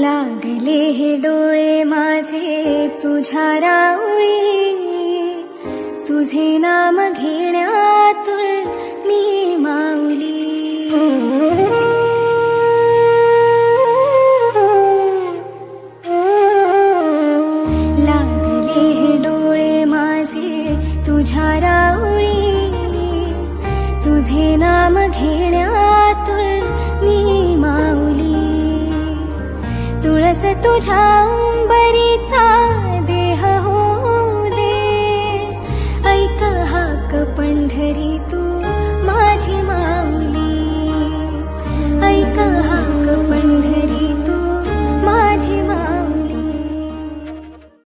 लागले हे डोळे माझे तुझ्या राऊळी तुझे नाम घेण्यातून मी माऊली. लागले हे डोळे माझे तुझ्या राऊळी तुझे नाम घेण्या दिवस तुझ्या उंबरीचा देह हो दे. ऐक हाक पंढरी तू.